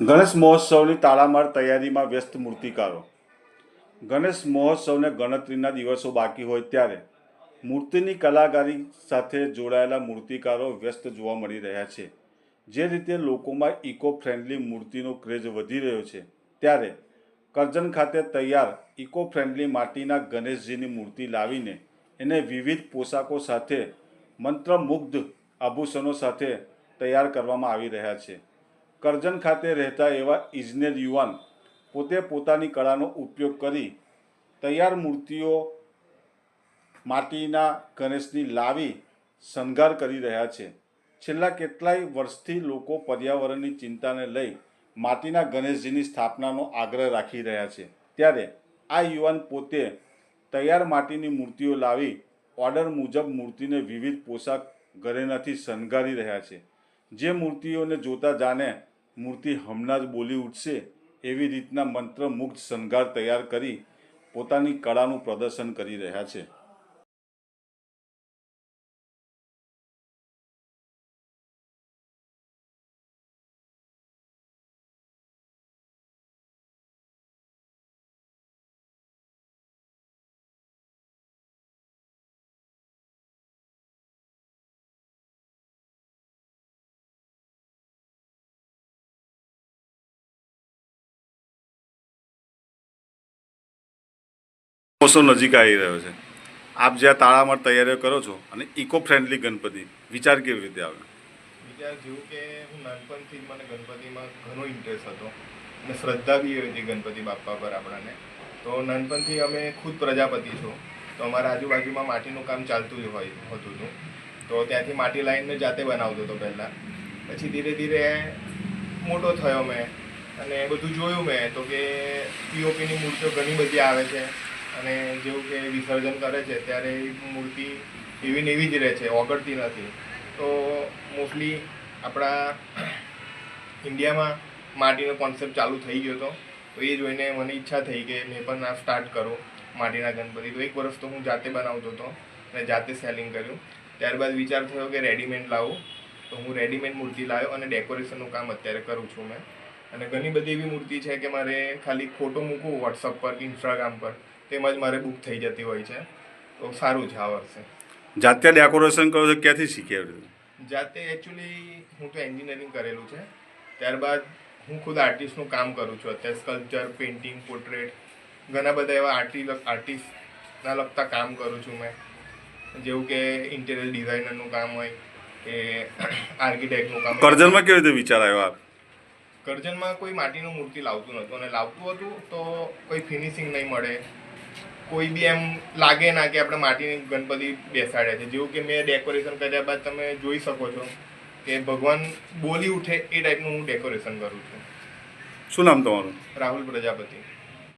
ગણેશ મહોત્સવની તાળામાર તૈયારીમાં વ્યસ્ત મૂર્તિકારો. ગણેશ મહોત્સવને ગણતરીના દિવસો બાકી હોય ત્યારે મૂર્તિની કલાકારી સાથે જોડાયેલા મૂર્તિકારો વ્યસ્ત જોવા મળી રહ્યા છે. જે રીતે લોકોમાં ઇકો ફ્રેન્ડલી મૂર્તિનો ક્રેઝ વધી રહ્યો છે, ત્યારે કરજણ ખાતે તૈયાર ઇકો ફ્રેન્ડલી માટીના ગણેશજીની મૂર્તિ લાવીને એને વિવિધ પોશાકો સાથે મંત્રમુગ્ધ આભૂષણો સાથે તૈયાર કરવામાં આવી રહ્યા છે. કરજણ ખાતે રહેતા એવા ઇજનેર યુવાન પોતે પોતાની કળાનો ઉપયોગ કરી તૈયાર મૂર્તિઓ માટીના ગણેશની લાવી શણગાર કરી રહ્યા છે. છેલ્લા કેટલાય વર્ષથી લોકો પર્યાવરણની ચિંતાને લઈ માટીના ગણેશજીની સ્થાપનાનો આગ્રહ રાખી રહ્યા છે. ત્યારે આ યુવાન પોતે તૈયાર માટીની મૂર્તિઓ લાવી ઓર્ડર મુજબ મૂર્તિને વિવિધ પોશાક ઘરેણાથી શણગારી રહ્યા છે. જે મૂર્તિઓને જોતા જાણે મૂર્તિ હમણાં જ બોલી ઉઠશે એવી રીતના મંત્રમુગ્ધ શણગાર તૈયાર કરી પોતાની કળાનું પ્રદર્શન કરી રહ્યા છે. મહોત્સવ નજીક આવી રહ્યો છે. આપ જ્યાં તાળામાં તૈયારીઓ કરો છો અને ઇકો ફ્રેન્ડલી ગણપતિ, વિચાર કેવી રીતે આવે? વિચાર જેવું કે હું નાનપણથી જ મને ગણપતિમાં ઘણો ઇન્ટરેસ્ટ હતો અને શ્રદ્ધા બી હતી ગણપતિ બાપ્પા પર આપણને. તો નાનપણથી અમે ખુદ પ્રજાપતિ છો. તો અમારા આજુબાજુમાં માટીનું કામ ચાલતું જ હોય, હતું હતું. તો ત્યાંથી માટી લાવીને જાતે બનાવતો હતો પહેલાં. પછી ધીરે ધીરે મોટો થયો મેં અને બધું જોયું મેં. તો કે પીઓપીની મૂર્તિઓ ઘણી બધી આવે છે. અને જેવું કે વિસર્જન કરે છે, ત્યારે મૂર્તિ એવી ને એવી જ રહે છે, ઓગળતી નથી. તો મોસ્ટલી આપણા ઇન્ડિયામાં માટીનો કોન્સેપ્ટ ચાલુ થઈ ગયો હતો તો એ જોઈને મને ઈચ્છા થઈ કે મેં પણ આ સ્ટાર્ટ કરું માટીના ગણપતિ. તો એક વર્ષ તો હું જાતે બનાવતો હતો અને જાતે સેલિંગ કર્યું. ત્યારબાદ વિચાર થયો કે રેડીમેડ લાવું. તો હું રેડીમેડ મૂર્તિ લાવ્યો અને ડેકોરેશનનું કામ અત્યારે કરું છું મેં. અને ઘણી બધી એવી મૂર્તિ છે કે મારે ખાલી ફોટો મૂકવું વોટ્સઅપ પર ઇન્સ્ટાગ્રામ પર. તેમાં જ મારે બુક થઈ જતી હોય છે. તો સારું છે આ વર્ષે. જાતે ડેકોરેશન કરો છો ક્યાંથી શીખ્યા જાતે એકચ્યુઅલી હું તો એન્જિનિયરિંગ કરેલું છે. ત્યારબાદ હું ખુદ આર્ટિસ્ટનું કામ કરું છું. અત્યારે સ્કલ્પચર પેઇન્ટિંગ પોર્ટ્રેટ ઘણા બધા એવા આર્ટી આર્ટિસ્ટના લગતા કામ કરું છું મેં. જેવું કે ઇન્ટિરિયર ડિઝાઇનરનું કામ હોય કે આર્કિટેક્ટનું કામ કરજનમાં કેવી રીતે વિચાર આવ્યો આપ? કરજનમાં કોઈ માટીનું મૂર્તિ લાવતું નહોતું. અને લાવતું હતું તો કોઈ ફિનિશિંગ નહીં મળે. કોઈ બી એમ લાગે ના કે આપણે માટીની ગણપતિ બેસાડ્યા છે. જેવું કે મેં ડેકોરેશન કર્યા બાદ તમે જોઈ શકો છો કે ભગવાન બોલી ઉઠે એ ટાઈપનું હું ડેકોરેશન કરું છું. શું નામ તમારું? રાહુલ પ્રજાપતિ.